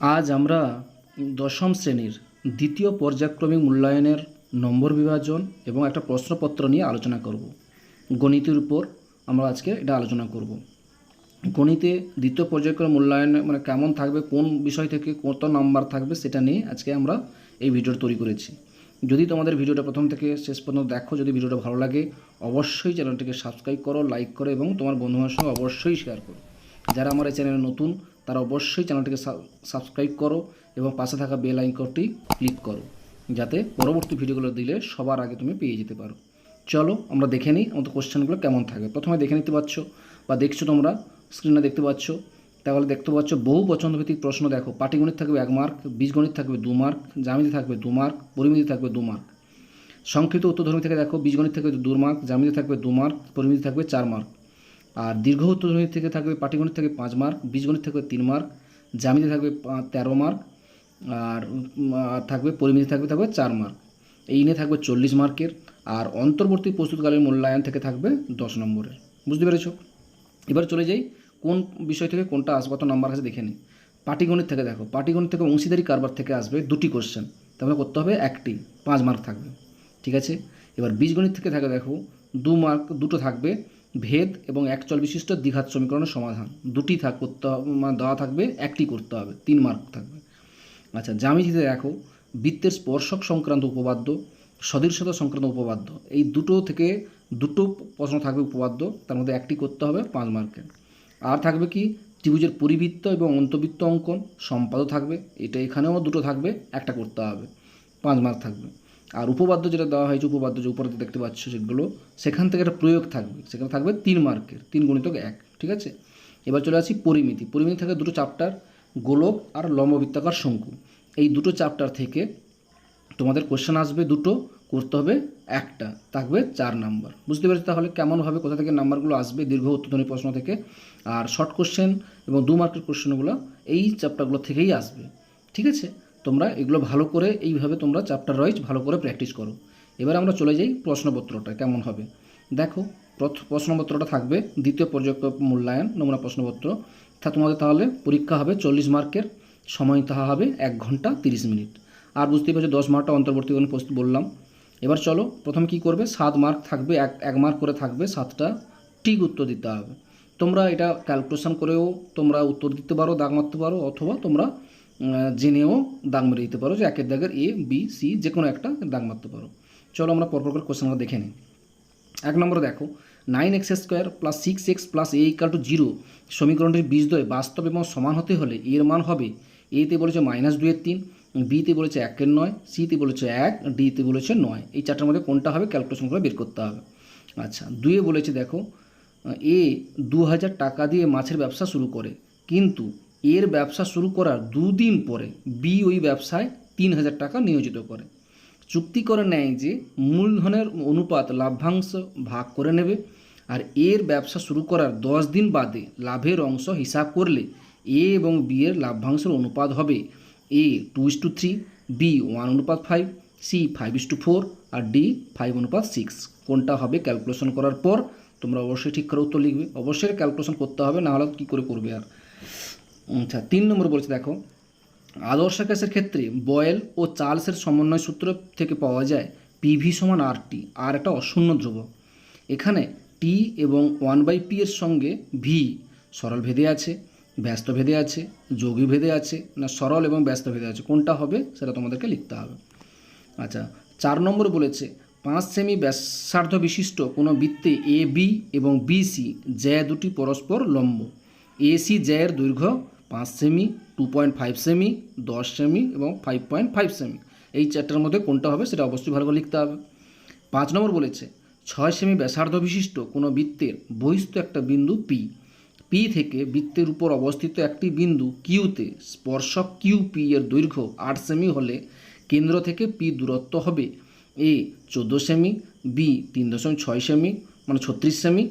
আজ আমরা দশম শ্রেণির দ্বিতীয় পর্যায়ক্রমিক মূল্যায়নের নম্বর বিভাজন এবং একটা প্রশ্নপত্র নিয়ে আলোচনা করব। গণিতের উপর আমরা আজকে এটা আলোচনা করব। গণিতে দ্বিতীয় পর্যায়ক্রম মূল্যায়ন মানে কেমন থাকবে, কোন বিষয় থেকে কত নাম্বার থাকবে সেটা নিয়ে আজকে আমরা এই ভিডিওটা তৈরি করেছি। যদি তোমাদের ভিডিওটা প্রথম থেকে শেষ পর্যন্ত দেখো, যদি ভিডিওটা ভালো লাগে, অবশ্যই চ্যানেলটিকে সাবস্ক্রাইব করো, লাইক করো এবং তোমার বন্ধুদের সঙ্গে অবশ্যই শেয়ার করো। যারা আমার এই চ্যানেলে নতুন তারা অবশ্যই চ্যানেলটিকে সাবস্ক্রাইব করো এবং পাশে থাকা বেল আইকনটি ক্লিক করো, যাতে পরবর্তী ভিডিওগুলো দিলে সবার আগে তুমি পেয়ে যেতে পারো। চলো আমরা দেখে নিই আমাদের কোশ্চেনগুলো কেমন থাকবে প্রথমে দেখে নিতে পারছ বা দেখছ তোমরা, স্ক্রিনে দেখতে পাচ্ছ। তাহলে দেখতে পাচ্ছ, বহু পছন্দভিত্তিক প্রশ্ন দেখো। পাটিগণিত থাকবে এক মার্ক বীজগণিত থাকবে দু মার্ক জ্যামিতি থাকবে দু মার্ক পরিমিতি থাকবে দু মার্ক সংক্ষিপ্ত উত্তরধর্মী থেকে দেখো, বীজগণিত থাকবে দু মার্ক জ্যামিতি থাকবে দু মার্ক পরিমিতি থাকবে চার মার্ক আর দীর্ঘ উত্তরধর্মী থেকে থাকবে পাটিগণিত থেকে পাঁচ মার্ক বীজগণিত থাকবে তিন মার্ক জ্যামিতি থাকবে তেরো মার্ক আর থাকবে পরিমিতি থাকবে থাকবে চার মার্ক এই নিয়ে থাকবে চল্লিশ মার্কের আর অন্তর্বর্তী প্রস্তুতকালীন মূল্যায়ন থেকে থাকবে দশ নম্বরের। বুঝতে পেরেছ? এবার চলে যাই, কোন বিষয় থেকে কোনটা আসবে কত নাম্বার আছে দেখে নিই পাটিগণিত থেকে দেখো, পাটিগণিত থেকে অংশীদারি কারবার থেকে আসবে দুটি কোশ্চেন তাহলে করতে হবে একটি, পাঁচ মার্ক থাকবে। ঠিক আছে? এবার বীজগণিত থেকে থাকে দেখো, দু মার্ক দুটো থাকবে ভেদ এবং একচল বিশিষ্ট দ্বিঘাত সমীকরণের সমাধান। দুটি থাক করতে হবে মানে দেওয়া থাকবে, একটি করতে হবে, তিন মার্ক থাকবে। আচ্ছা জ্যামিতিতে দেখো, বৃত্তের স্পর্শক সংক্রান্ত উপপাদ্য সদৃশতা সংক্রান্ত উপপাদ্য, এই দুটো থেকে দুটো প্রশ্ন থাকবে উপপাদ্য, তার মধ্যে একটি করতে হবে পাঁচ মার্কের আর থাকবে কি, ত্রিভুজের পরিবৃত্ত এবং অন্তবৃত্ত অঙ্কন, সম্পাদও থাকবে, এটা এখানেও দুটো থাকবে, একটা করতে হবে, পাঁচ মার্ক থাকবে। আর উপপাদ্য যেটা দেওয়া হয়েছে, উপপাদ্য যে উপরে দেখতে পাচ্ছ সেগুলো, সেখান থেকে একটা প্রয়োগ থাকবে। সেখানে থাকবে তিন মার্কের, তিন গণিতক এক, ঠিক আছে? এবার চলে আসি পরিমিতি। পরিমিতি থাকে দুটো চ্যাপ্টার গোলক আর লম্ববৃত্তাকার শঙ্কু। এই দুটো চ্যাপ্টার থেকে তোমাদের কোশ্চেন আসবে দুটো, করতে হবে একটা, থাকবে চার নাম্বার বুঝতে পেরেছি তাহলে কেমন হবে কোথা থেকে নাম্বারগুলো আসবে, দীর্ঘ উত্তরধ্বনি প্রশ্ন থেকে? আর শর্ট কোশ্চেন এবং দু মার্কের কোশ্চেনগুলো এই চ্যাপ্টারগুলো থেকেই আসবে, ঠিক আছে? তোমরা এগুলো ভালো করে এইভাবে তোমরা চ্যাপ্টার ওয়াইজ ভালো করে প্র্যাকটিস করো। এবার আমরা চলে যাই প্রশ্নপত্রটা, কেমন হবে? দেখো প্রশ্নপত্রটা থাকবে দ্বিতীয় পর্যায় মূল্যায়ন, নমুনা প্রশ্নপত্র। তা তোমাদের তাহলে পরীক্ষা হবে চল্লিশ মার্কের, সময় তাহা হবে এক ঘণ্টা তিরিশ মিনিট। আর বুঝতেই পারছ, দশ মার্কটা অন্তর্বর্তী প্রস্তুত বললাম। এবার চলো, প্রথমে কি করবে? সাত মার্ক থাকবে, এক এক মার্ক করে থাকবে সাতটা। ঠিক উত্তর দিতে হবে। তোমরা এটা ক্যালকুলেশন করেও তোমরা উত্তর দিতে পারো, দাগ মারতে পারো, অথবা তোমরা জেনেও দাগ মেরে দিতে পারো, যে একের দাগের এ বি সি যে কোনো একটা দাগ মারতে পারো। চলো আমরা পরপর করে কোশ্চেনটা দেখে নিই। এক নম্বরে দেখো nine x square plus six x plus a equal to zero সমীকরণটির বীজদ্বয় বাস্তব এবং সমান হতে হলে এর মান হবে এতে বলেছে মাইনাস দুইয়ের তিন বিতে বলেছে একের নয় সিতে বলেছে এক ডিতে বলেছে নয়। এই চারটার মধ্যে কোনটা হবে ক্যালকুলেশন করে বের করতে হবে। আচ্ছা দুয়ে বলেছে দেখো এ দু হাজার টাকা দিয়ে মাছের ব্যবসা শুরু করে, কিন্তু এর ব্যবসা শুরু করার দুদিন পরে বি ওই ব্যবসায় তিন হাজার টাকা নিয়োজিত করে। চুক্তি করে নেয় যে মূলধনের অনুপাত লাভ্যাংশ ভাগ করে নেবে আর এর ব্যবসা শুরু করার দশ দিন বাদে লাভের অংশ হিসাব করলে এ এবং বি এর লাভ্যাংশের অনুপাত হবে A two is to three B one অনুপাত five C five is to four R D five অনুপাত সিক্স কোনটা হবে ক্যালকুলেশন করার পর তোমরা অবশ্যই ঠিক করে উত্তর লিখবে। অবশ্যই ক্যালকুলেশন করতে হবে না হলে কী করে করবে আর? আচ্ছা তিন নম্বর বলছে, দেখো। আদর্শ গ্যাসের ক্ষেত্রে বয়েল ও চার্লসের সমন্বয় সূত্র থেকে পাওয়া যায় পিভি সমান আর টি আর একটা অশূন্য ধ্রুবক। এখানে টি এবং ওয়ান বাই পি এর সঙ্গে ভি সরল ভেদে আছে, ব্যস্ত ভেদে আছে যোগী ভেদে আছে, না সরল এবং ব্যস্ত ভেদে আছে, কোনটা হবে সেটা তোমাদেরকে লিখতে হবে। আচ্ছা চার নম্বর বলেছে, পাঁচ সেমি ব্যাসার্ধ বিশিষ্ট কোনো বৃত্তে এ বি এবং বি সি জ্যা দুটি পরস্পর লম্ব। এ সি জ্যায়ের দৈর্ঘ্য পাঁচ সেমি টু পয়েন্ট ফাইভ সেমি দশ সেমি এবং ফাইভ পয়েন্ট ফাইভ সেমি এই চারটার মধ্যে কোনটা হবে সেটা অবশ্যই ভালো করে লিখতে হবে। পাঁচ নম্বর বলেছে, ছয় সেমি ব্যাসার্ধ বিশিষ্ট কোনো বৃত্তের বহিস্থ একটা বিন্দু পি পি থেকে বৃত্তের উপর অবস্থিত একটি বিন্দু কিউতে স্পর্শক কিউ পি এর দৈর্ঘ্য আট সেমি হলে কেন্দ্র থেকে পি দূরত্ব হবে এ চোদ্দ সেমি বি তিন দশমিক ছয় সেমি মানে ছত্রিশ সেমি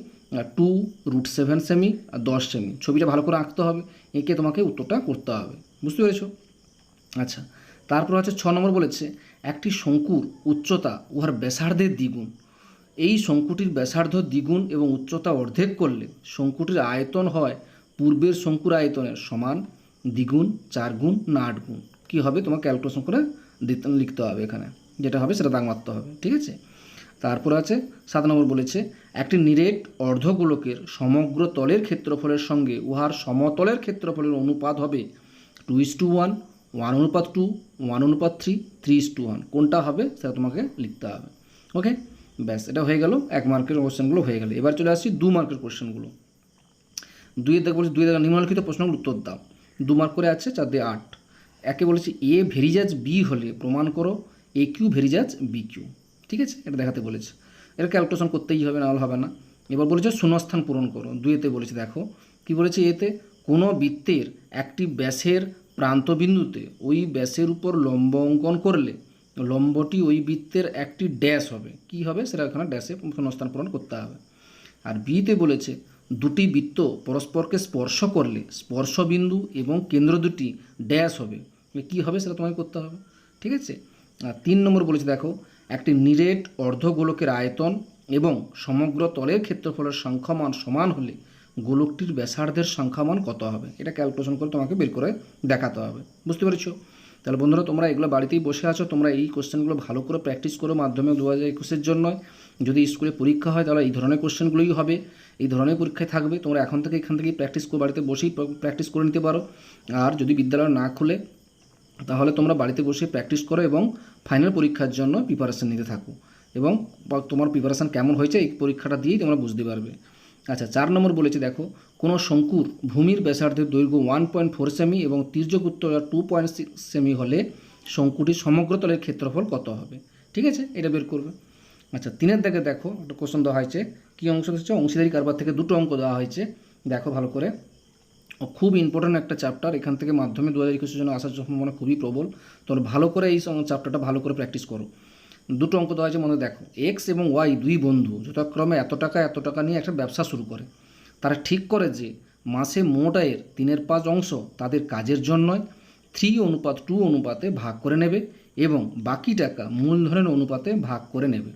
টু রুট সেভেন সেমি আর দশ সেমি ছবিটা ভালো করে আঁকতে হবে। এঁকে তোমাকে উত্তরটা করতে হবে। বুঝতে পেরেছ? আচ্ছা তারপর হচ্ছে ছ নম্বর বলেছে, একটি শঙ্কুর উচ্চতা উহার ব্যাসার্ধের দ্বিগুণ। এই শঙ্কুটির ব্যাসার্ধ দ্বিগুণ এবং উচ্চতা অর্ধেক করলে শঙ্কুটির আয়তন হয় পূর্বের শঙ্কুর আয়তনের সমান দ্বিগুণ চার গুণ না আট গুণ কী হবে? তোমার ক্যালকুলেশন করে দিতে লিখতে হবে এখানে। যেটা হবে সেটা দাগ হবে। ঠিক আছে? তারপর আছে, সাত নম্বর বলেছে, একটি নিরেট অর্ধগোলকের সমগ্র তলের ক্ষেত্রফলের সঙ্গে উহার সমতলের ক্ষেত্রফলের অনুপাত হবে two is to two one অনুপাত টু ওয়ান অনুপাত three three is to two কোনটা হবে, সেটা তোমাকে লিখতে হবে। ওকে ব্যাস, এটা হয়ে গেল, এক মার্কের কোশ্চেনগুলো হয়ে গেল। এবার চলে আসছি দু মার্কের কোশ্চেনগুলো। দুইয়ের দেখে, বলছি দুই দেখে, নিম্নলিখিত প্রশ্নগুলো উত্তর দাও। দু মার্ক করে আছে, চার দিয়ে আট। একে বলেছি, এ ভেরিজাজ বি হলে, প্রমাণ করো, A Q varies as B Q. ঠিক আছে? এটা দেখাতে বলেছে। এটা ক্যালকুলেশন করতেই হবে, নাহলে হবে না। এবার বলেছে শূন্যস্থান পূরণ করো। দুইয়েতে বলেছে, দেখো। কি বলেছে এতে? কোনো বৃত্তের একটি ব্যাসের প্রান্তবিন্দুতে ওই ব্যাসের উপর লম্ব অঙ্কন করলে লম্বটি ওই বৃত্তের একটি ড্যাশ হবে। কি হবে? সেটা ওখানে ড্যাশে শূন্যস্থান পূরণ করতে হবে। আর বিতে বলেছে, দুটি বৃত্ত পরস্পরকে স্পর্শ করলে স্পর্শবিন্দু এবং কেন্দ্র দুটি ড্যাশ হবে। কি হবে? সেটা তোমাকে করতে হবে। ঠিক আছে? আর তিন নম্বর বলেছে, দেখো একটি নিরেট অর্ধগোলকের আয়তন এবং সমগ্র তলের ক্ষেত্রফলের সংখ্যামান সমান হলে গোলকটির ব্যাসার্ধের সংখ্যামান কত হবে? এটা ক্যালকুলেশন করে তোমাকে বের করে দেখাতে হবে। বুঝতে পেরেছ? তাহলে বন্ধুরা, তোমরা এগুলো বাড়িতেই বসে আছো, তোমরা এই কোশ্চেনগুলো ভালো করে প্র্যাকটিস করো মাধ্যমে দু হাজার একুশের জন্য। যদি স্কুলে পরীক্ষা হয়, তাহলে এই ধরনের কোশ্চেনগুলোই হবে। এই ধরনের পরীক্ষায় থাকবে, তোমরা এখন থেকে এখান থেকেই প্র্যাকটিস বাড়িতে বসেই প্র্যাকটিস করে নিতে পারো। আর যদি বিদ্যালয় না খুলে তাহলে তোমরা বাড়িতে বসে প্র্যাকটিস করো এবং ফাইনাল পরীক্ষার জন্য প্রিপারেশান নিতে থাকো। এবং তোমার প্রিপারেশান কেমন হয়েছে এই পরীক্ষাটা দিয়েই তোমরা বুঝতে পারবে। আচ্ছা চার নম্বর বলেছে, দেখো, কোনো শঙ্কুর ভূমির ব্যাসার্ধের দৈর্ঘ্য ওয়ান পয়েন্ট ফোর সেমি এবং তির্যক উত্তর টু পয়েন্ট সিক্স সেমি হলে শঙ্কুটির সমগ্র তলের ক্ষেত্রফল কত হবে? ঠিক আছে? এটা বের করবে। আচ্ছা তিনের দিকে দেখো, একটা কোশ্চেন দেওয়া হয়েছে, কী অংশ হচ্ছে অংশীদারি কারবার থেকে দুটো অঙ্ক দেওয়া হয়েছে। দেখো ভালো করে। খুব ইম্পর্ট্যান্ট একটা চ্যাপ্টার এখান থেকে মাধ্যমে দু হাজার একুশের জন্য আসার সম্ভাবনা খুবই প্রবল। তোমরা ভালো করে এই চ্যাপ্টারটা ভালো করে প্র্যাকটিস করো। দুটো অঙ্ক দেওয়া আছে মনে দেখো। এক্স এবং ওয়াই দুই বন্ধু, যথাক্রমে এত টাকা এত টাকা নিয়ে একটা ব্যবসা শুরু করে। তারা ঠিক করে যে মাসে মোট আয়ের তিনের পাঁচ অংশ তাদের কাজের জন্যই থ্রি অনুপাত টু অনুপাতে ভাগ করে নেবে এবং বাকি টাকা মূলধনের অনুপাতে ভাগ করে নেবে।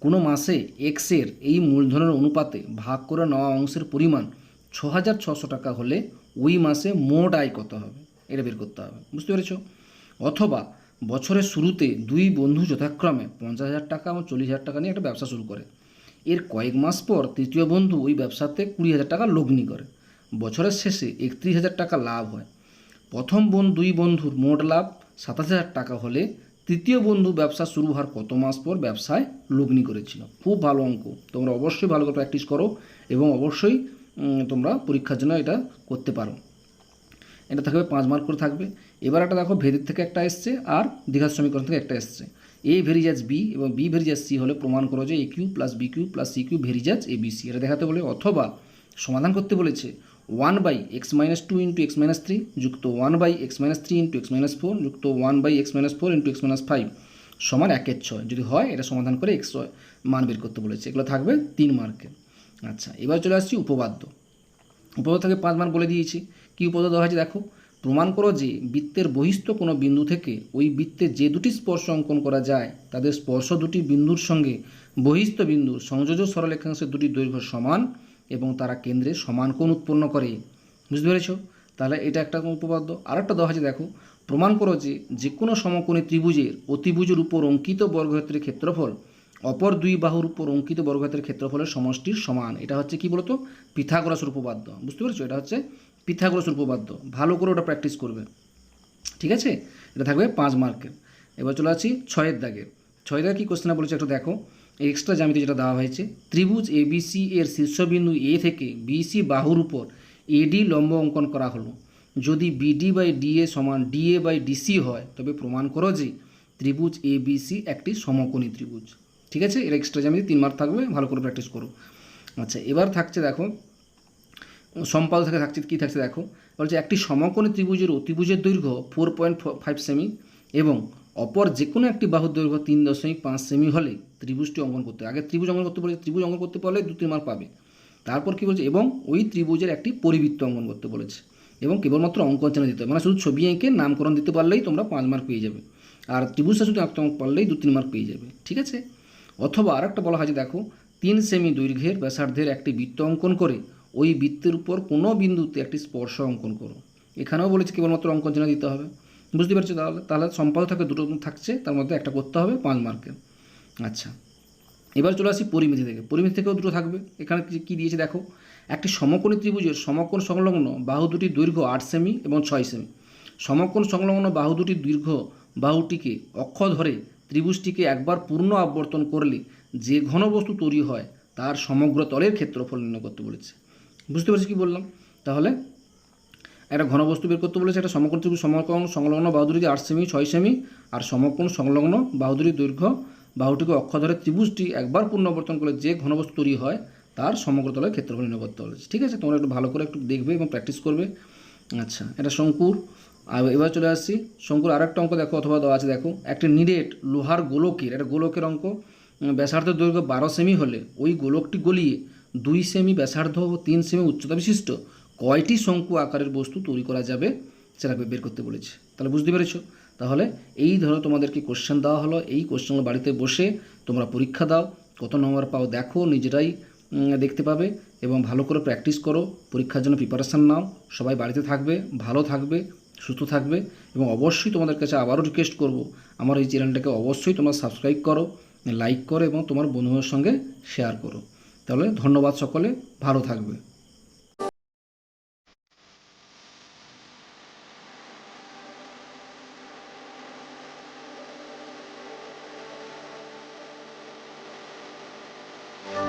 কোনো মাসে এক্সের এই মূলধনের অনুপাতে ভাগ করে নেওয়া অংশের পরিমাণ ছ হাজার ছশো টাকা হলে ওই মাসে মোট আয় কত হবে? এটা বের করতে হবে। বুঝতে পেরেছ? অথবা বছরের শুরুতে দুই বন্ধু যথাক্রমে পঞ্চাশ হাজার টাকা এবং চল্লিশ হাজার টাকা নিয়ে একটা ব্যবসা শুরু করে। এর কয়েক মাস পর তৃতীয় বন্ধু ওই ব্যবসাতে কুড়ি হাজার টাকা লগ্নি করে। বছরের শেষে একত্রিশ হাজার টাকা লাভ হয়। প্রথম বোন, দুই বন্ধুর মোট লাভ সাতাশ হাজার টাকা হলে তৃতীয় বন্ধু ব্যবসা শুরু হওয়ার কত মাস পর ব্যবসায় লগ্নি করেছিল? খুব ভালো অঙ্ক। তোমরা অবশ্যই ভালো করে প্র্যাকটিস করো এবং অবশ্যই তোমরা পরীক্ষার জন্য এটা করতে পারো। এটা থাকবে পাঁচ মার্ক করে থাকবে। এবার একটা দেখো ভেদির থেকে একটা এসছে আর দীঘার সমীকরণ থেকে একটা এসছে। এ ভেরিজাজ বি এবং বি ভেরিজাজ সি হলে প্রমাণ করো যে A Q plus B Q plus C Q varies as A B C. এটা দেখাতে বলে অথবা সমাধান করতে বলেছে one by x minus two into x minus three যুক্ত one by x minus three into x minus four যুক্ত one by x minus four into x minus five সমান একের ছয়। যদি হয়, এটা সমাধান করে এক্স মান বের করতে বলেছে। এগুলো থাকবে তিন মার্কে আচ্ছা এবার চলে আসছি উপপাদ্য। উপপাদ্য থেকে পাঁচ মার্ক বলে দিয়েছি। কী উপপাদ্য দেওয়া হয়েছে দেখো? প্রমাণ করো যে বৃত্তের বহিস্থ কোনো বিন্দু থেকে ওই বৃত্তে যে দুটি স্পর্শ অঙ্কন করা যায়, তাদের স্পর্শ দুটি বিন্দুর সঙ্গে বহিস্থ বিন্দুর সংযোজক সরলেখাংশের দুটি দৈর্ঘ্য সমান এবং তারা কেন্দ্রে সমান কোণ উৎপন্ন করে। বুঝতে পেরেছ? তাহলে এটা একটা উপপাদ্য। আরেকটা দেওয়া আছে দেখো, প্রমাণ করো যে যে কোনো সমকোণী ত্রিভুজের অতিভুজের উপর অঙ্কিত বর্গক্ষেত্রের ক্ষেত্রফল অপর দুই বাহুর উপর অঙ্কিত বর্গক্ষেত্রের ক্ষেত্রফলের সমষ্টির সমান। এটা হচ্ছে কি বলতো? পিথাগোরাসের উপপাদ্য। বুঝতে পেরেছ? এটা হচ্ছে পিথাগোরাসের উপপাদ্য। ভালো করে ওটা প্র্যাকটিস করবে। ঠিক আছে? এটা থাকবে পাঁচ মার্কের এবার চলে আসছি ছয়ের দাগে। ছয়ের দাগে কী কোশ্চেনে বলেছে একটু দেখো। এক্সট্রা জ্যামিতি যেটা দেওয়া হয়েছে, ত্রিভুজ এবিসি এর শীর্ষবিন্দু এ থেকে বিসি বাহুর উপর এডি লম্ব অঙ্কন করা হলো। যদি বিডি বাই ডিএ সমান ডিএ বাই ডিসি হয়, তবে প্রমাণ করো যে ত্রিভুজ এবিসি একটি সমকোণী ত্রিভুজ। ঠিক আছে? এর এক্সট্রা জ্যামিতি তিন মার্ক থাকবে, ভালো করে প্র্যাকটিস করো। আচ্ছা এবার থাকছে দেখো সম্পাদ থেকে থাকছে, কী থাকছে দেখো? বলছে একটি সমকোণী ত্রিভুজের অতিভুজের দৈর্ঘ্য ফোর পয়েন্ট ফাইভ সেমি এবং অপর যে কোনো একটি বাহুর দৈর্ঘ্য তিন দশমিক পাঁচ সেমি হলে ত্রিভুজটি অঙ্কন করতে। আগে ত্রিভুজ অঙ্কন করতে বলেছে, ত্রিভুজ অঙ্কন করতে পারলে দু তিন মার্ক পাবে। তারপর কী বলছে? এবং ওই ত্রিভুজের একটি পরিবৃত্ত অঙ্কন করতে বলেছে। এবং কেবলমাত্র অঙ্কন চেনা দিতে হবে। মানে শুধু ছবি এঁকে নামকরণ দিতে পারলেই তোমরা পাঁচ মার্ক পেয়ে যাবে। আর ত্রিভুজটা শুধু আঁকতে পারলেই দু তিন মার্ক পেয়ে যাবে। ঠিক আছে? অথবা আরেকটা বলা হয় যে দেখো, তিন সেমি দৈর্ঘ্যের ব্যাসার্ধের একটি বৃত্ত অঙ্কন করে ওই বৃত্তের উপর কোনো বিন্দুতে একটি স্পর্শ অঙ্কন করো। এখানেও বলেছে কেবলমাত্র অঙ্কন চিহ্ন দিতে হবে। বুঝতে পারছ তাহলে? তাহলে সম্পাদক থাকে, দুটো থাকছে, তার মধ্যে একটা করতে হবে, পাঁচ মার্কের। আচ্ছা। এবার চলে আসি পরিমিতি থেকে। পরিমিতি থেকেও দুটো থাকবে। এখানে কি- কি দিয়েছে দেখো? একটি সমকোণী ত্রিভুজের সমকোণ সংলগ্ন বাহু দুটি দৈর্ঘ্য আট সেমি এবং ছয় সেমি। সমকোণ সংলগ্ন বাহু দুটি দীর্ঘ বাহুটিকে অক্ষ ধরে ত্রিভুজটিকে একবার পূর্ণ আবর্তন করলে যে ঘনবস্তু তৈরি হয়, তার সমগ্র তলের ক্ষেত্রফল নির্ণয় করতে বলেছে। বুঝতে পারছি কি বললাম? তাহলে একটা ঘনবস্তু বের করতে বলেছে, একটা সমকোণ ত্রিভুজ, সমকোণ, সংলগ্ন বাহুদুরি আট সেমি, ছয় সেমি আর সমকোণ, সংলগ্ন বাহুদুরি দৈর্ঘ্য বাহুটিকে অক্ষ ধরে ত্রিভুজটি একবার পুনরাবর্তন করলে যে ঘনবস্তু তৈরি হয়, তার সমগ্র তলের ক্ষেত্রফল নির্ণয় করতে বলেছে। ঠিক আছে? তোমরা একটু ভালো করে একটু দেখবে এবং প্র্যাকটিস করবে। আচ্ছা এটা শঙ্কুর। আর এবার চলে আসছি শঙ্কুর আরেকটা অঙ্ক দেখো, অথবা দেওয়া আছে দেখো। একটি নিরেট লোহার গোলকের একটা গোলকের অঙ্ক ব্যাসার্ধ দৈর্ঘ্য বারো সেমি হলে ওই গোলকটি গলিয়ে দুই সেমি ব্যাসার্ধ ও তিন সেমি উচ্চতা বিশিষ্ট কয়টি শঙ্কু আকারের বস্তু তৈরি করা যাবে সেটা বের করতে বলেছে। তাহলে বুঝতে পেরেছ? তাহলে এই ধরো তোমাদেরকে কোশ্চেন দেওয়া হলো, এই কোশ্চেনগুলো বাড়িতে বসে তোমরা পরীক্ষা দাও, কত নম্বর পাও দেখো, নিজেরাই দেখতে পাবে এবং ভালো করে প্র্যাকটিস করো, পরীক্ষার জন্য প্রিপারেশান নাও, সবাই বাড়িতে থাকবে, ভালো থাকবে সুস্থ থাকবে এবং অবশ্যই তোমাদের কাছে আবারও রিকোয়েস্ট করব। আমার এই চ্যানেলটাকে অবশ্যই তোমরা সাবস্ক্রাইব করো লাইক করো এবং তোমার বন্ধুদের সঙ্গে শেয়ার করো। তাহলে ধন্যবাদ সকলে, ভালো থাকবে।